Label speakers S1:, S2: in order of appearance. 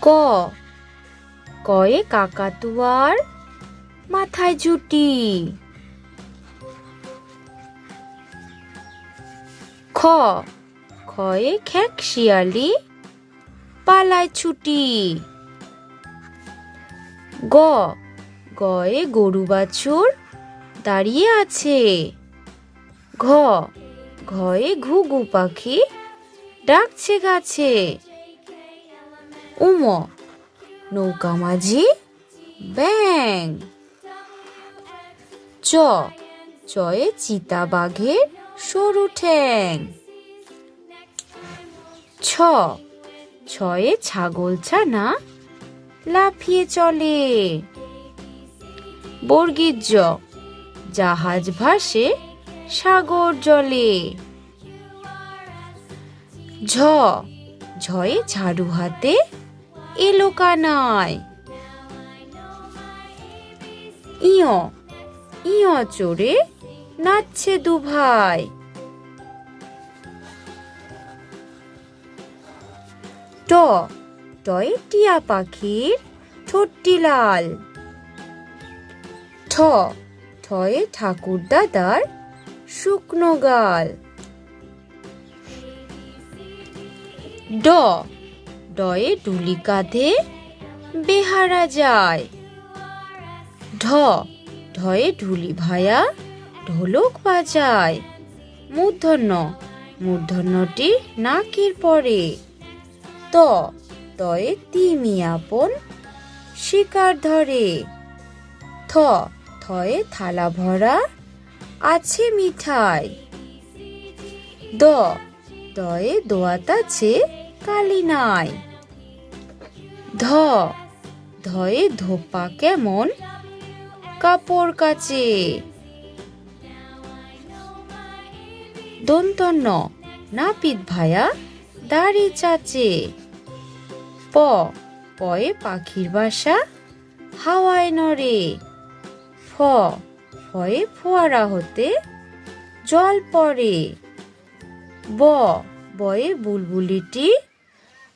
S1: ক। কয়ে কাকাতুয়ার মাথায় জুটি। খ। খয়ে খ্যাক শিয়ালি পালায় ছুটি। গ। গয়ে গরু বাছুর দাঁড়িয়ে আছে। ঘ। ঘয়ে ঘুঘু পাখি ডাকছে গাছে। উম নৌকা মাঝি ব্যাং চ চয়ে চিতা বাঘের সরু ঠ্যাং ছ ছয়ে ছাগল ছানা লাফিয়ে চলে বর্গীর জ জাহাজ ভাসে সাগর জলে ঝ ঝয়ে ঝাড়ু হাতে এলো কানায়। ইয় ইয় চড়ে নাচছে দু ভাই ট, টয়ে টিয়া পাখির ঠোঁটটি লাল। ঠ ঠয়ে ঠাকুর দাদার শুকনো গাল। ড ডয়ে ডুলি কাঁধে বেহারা যায়। ঢ, ঢয়ে ঢুলি ভায়া ঢোলক বাজায়। মূর্ধন্য, মূর্ধন্যটি নাকের পরে। ত, তয়ে তিমি আপন শিকার ধরে। থ, থয়ে থালা ভরা আছে মিঠাই। দ দয়ে দোয়াত আছে কালি নাই। ধ, ধয়ে ধোপা কেমন? কাপড় কাচে। দন্তন্য, নাপিত ভায়া, দাড়ি চাচে। প, পয়ে পাখির বাসা, হাওয়ায় নড়ে। ফ, ফয়ে ফোয়ারা হতে, জল পড়ে। ব, বয়ে বুলবুলিটি